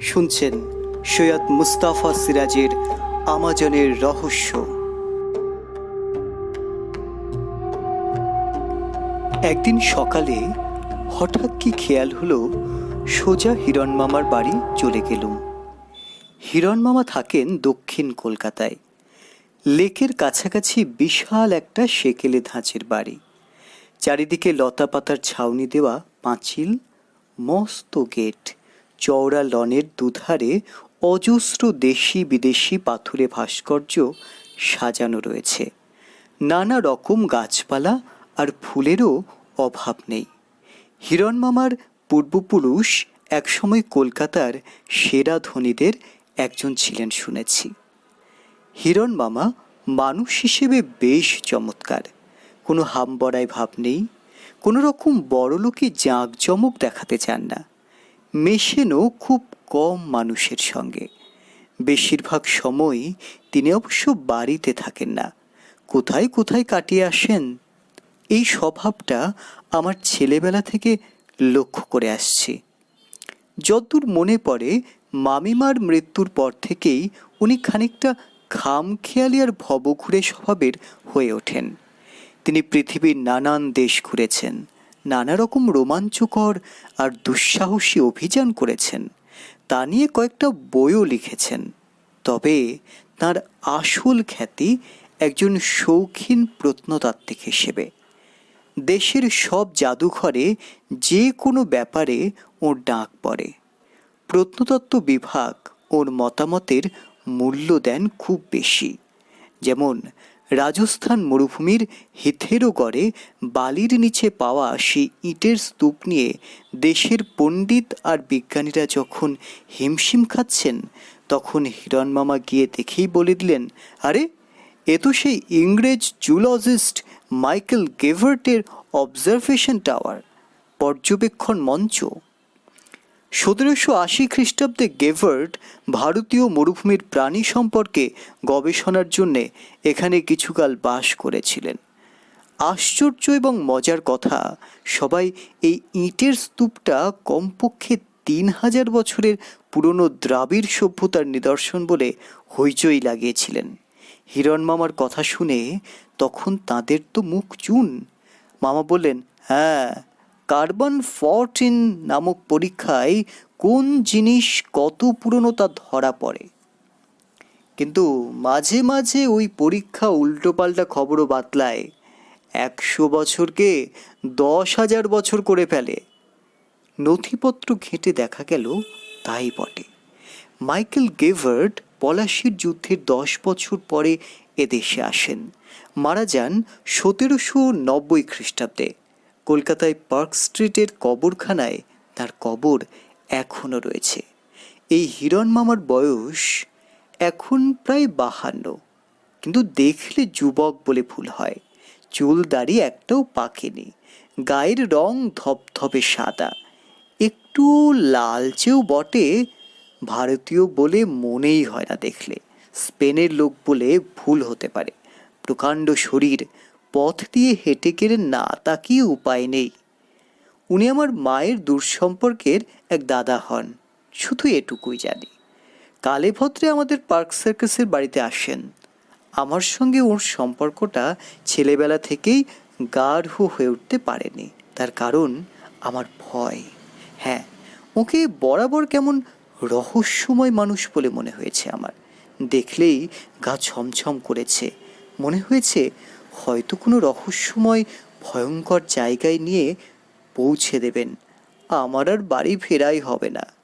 শুনছেন সৈয়দ মুস্তাফা সিরাজের আমাজনের রহস্য। একদিন সকালে হঠাৎ কি খেয়াল হলো, সোজা হিরণ মামার বাড়ি চলে গেলুম। হিরণ মামা থাকেন দক্ষিণ কলকাতায়। লেকের কাছাকাছি বিশাল একটা সেকেলে ধাঁচের বাড়ি। চারিদিকে লতা পাতার ছাউনি দেওয়া পাঁচিল, মস্ত গেট। চওড়া লনের দুধারে অজস্র দেশি বিদেশি পাথুরে ভাস্কর্য সাজানো রয়েছে। নানা রকম গাছপালা আর ফুলেরও অভাব নেই। হিরণ মামার পূর্বপুরুষ একসময় কলকাতার সেরা ধনীদের একজন ছিলেন শুনেছি। হিরণ মামা মানুষ হিসেবে বেশ চমৎকার। কোনো হামবড়াই ভাব নেই, কোনো রকম বড়লোকি জাঁকজমক দেখাতে চান না। মেশেনও খুব কম মানুষের সঙ্গে। বেশিরভাগ সময় তিনি অবশ্য বাড়িতে থাকেন না। কোথায় কোথায় কাটিয়ে আসেন? এই স্বভাবটা আমার ছেলেবেলা থেকে লক্ষ্য করে আসছি। যতদূর মনে পড়ে, মামিমার মৃত্যুর পর থেকেই উনি খানিকটা খামখেয়ালি আর ভবঘুরে স্বভাবের হয়ে ওঠেন। তিনি পৃথিবীর নানান দেশ ঘুরেছেন। নানা রকম রোমাঞ্চকর আর দুঃসাহসী অভিযান করেছেন। তা নিয়ে কয়েকটা বইও লিখেছেন। তবে তার আসল খ্যাতি একজন শৌখিন প্রত্নতাত্ত্বিক হিসেবে। দেশের সব জাদুঘরে যে কোনো ব্যাপারে ওর ডাক পড়ে। প্রত্নতত্ত্ব বিভাগ ওর মতামতের মূল্য দেন খুব বেশি। যেমন রাজস্থান মরুভূমির হিথেরোগড়ে বালির নিচে পাওয়া সেই ইটের স্তূপ নিয়ে দেশের পণ্ডিত আর বিজ্ঞানীরা যখন হিমশিম খাচ্ছেন, তখন হিরণ মামা গিয়ে দেখেই বলে দিলেন, আরে, এ তো সেই ইংরেজ জুলজিস্ট মাইকেল গেভার্টের অবজারভেশন টাওয়ার, পর্যবেক্ষণ মঞ্চ। সতেরোশো আশি খ্রিস্টাব্দে গেভার্ট ভারতীয় মরুভূমির প্রাণী সম্পর্কে গবেষণার জন্যে এখানে কিছুকাল বাস করেছিলেন। আশ্চর্য এবং মজার কথা, সবাই এই ইটের স্তূপটা কমপক্ষে তিন হাজার বছরের পুরনো দ্রাবিড় সভ্যতার নিদর্শন বলে হইচই লাগিয়েছিলেন। হিরণ মামার কথা শুনে তখন তাদের তো মুখ চুন। মামা বললেন হ্যাঁ কার্বন ফরটিন নামক পরীক্ষায় কোন জিনিস কত পুরনো তা ধরা পড়ে? কিন্তু মাঝে মাঝে ওই পরীক্ষা উল্টোপাল্টা খবরও বাতলায়। একশো বছরকে দশ হাজার বছর করে ফেলে। নথিপত্র ঘেঁটে দেখা গেল, তাই বটে। মাইকেল গেভার্ট পলাশির যুদ্ধের দশ বছর পরে এদেশে আসেন। মারা যান সতেরোশো নব্বই খ্রিস্টাব্দে। কলকাতায় পার্ক স্ট্রিটের কবরখানায় তার কবর এখনও রয়েছে। এই হিরণ মামার বয়স এখন প্রায় বাহান্ন। কিন্তু দেখলে যুবক বলে ভুল হয়। চুল দাড়ি একটাও পাকেনি। গায়ের রং ধপধপে সাদা। একটু লালচেও বটে, ভারতীয় বলে মনেই হয় না দেখলে। স্পেনের লোক বলে ভুল হতে পারে। প্রকাণ্ড শরীর পথ দিয়ে হেঁটে গেলে না তাকিয়ে উপায় নেই। উনি আমার মায়ের দূর সম্পর্কের এক দাদা হন, শুধু এটুকুই জানি। কালে ভদ্রে আমাদের পার্ক সার্কাসের বাড়িতে আসেন। আমার সঙ্গে ওর সম্পর্কটা ছেলেবেলা থেকেই গাঢ় হয়ে উঠতে পারেনি। তার কারণ আমার ভয়। হ্যাঁ ওকে বরাবর কেমন রহস্যময় মানুষ বলে মনে হয়েছে আমার। দেখলেই গা ছমছম করেছে। মনে হয়েছে হয়তো কোনো রহস্যময় ভয়ঙ্কর জায়গায় নিয়ে পৌঁছে দেবেন। আমার আর বাড়ি ফেরাই হবে না।